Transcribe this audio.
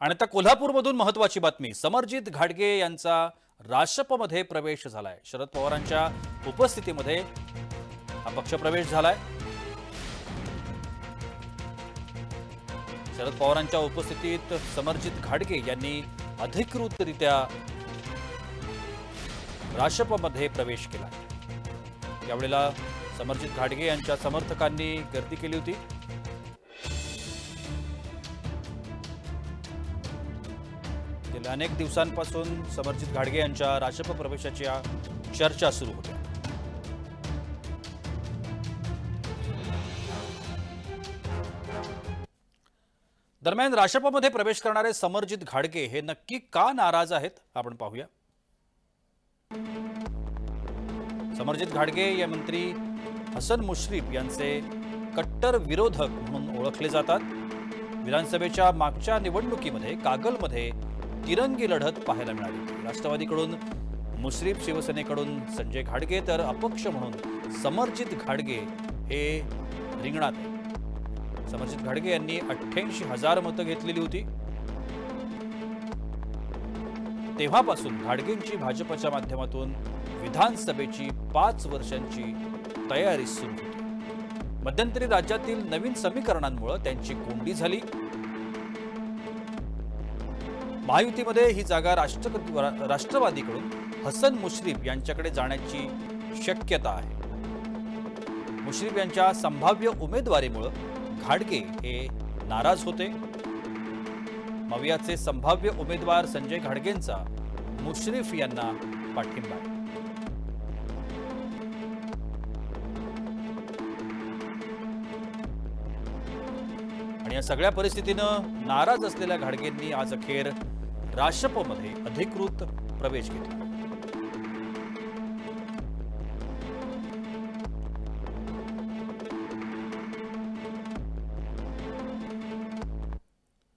आणि आता कोल्हापूरमधून महत्वाची बातमी. समरजित घाडगे यांचा राशपमध्ये प्रवेश झालाय. शरद पवारांच्या उपस्थितीमध्ये हा पक्षप्रवेश झालाय. शरद पवारांच्या उपस्थितीत समरजित घाडगे यांनी अधिकृतरित्या राशपमध्ये प्रवेश केला यावेळेला समरजित घाडगे यांच्या समर्थकांनी गर्दी केली होती. गेल्या अनेक दिवसांपासून समरजित घाडगे यांच्या राजप प्रवेशाच्या चर्चा सुरू होत्या दरम्यान राशपमध्ये प्रवेश करणारे समरजित घाडगे हे नक्की का नाराज आहेत? आपण पाहूया. समरजित घाडगे या मंत्री हसन मुश्रीफ यांचे कट्टर विरोधक म्हणून ओळखले जातात. विधानसभेच्या मागच्या निवडणुकीमध्ये कागलमध्ये तिरंगी लढत पाहायला मिळाली. होती. राष्ट्रवादीकडून मुश्रीफ शिवसेनेकडून संजय घाडगे तर अपक्ष म्हणून समरजित घाडगे हे रिंगणात समर्जित समरजित घाडगे यांनी अठ्ठ्याऐंशी हजार मतं घेतलेली होती. तेव्हापासून घाडगेंची भाजपच्या माध्यमातून विधानसभेची पाच वर्षांची तयारी सुरू होती. मध्यंतरी राज्यातील नवीन समीकरणांमुळे त्यांची कोंडी झाली. महायुतीमध्ये ही जागा राष्ट्र राष्ट्रवादीकडून हसन मुश्रीफ यांच्याकडे जाण्याची शक्यता आहे. मुश्रीफ यांच्या संभाव्य उमेदवारीमुळं घाडगे हे नाराज होते. मवियाचे संभाव्य उमेदवार संजय घाडगेंचा मुश्रीफ यांना पाठिंबा आहे. आणि या सगळ्या परिस्थितीनं नाराज असलेल्या घाडगेंनी आज अखेर राशपमध्ये अधिकृत प्रवेश घेतला.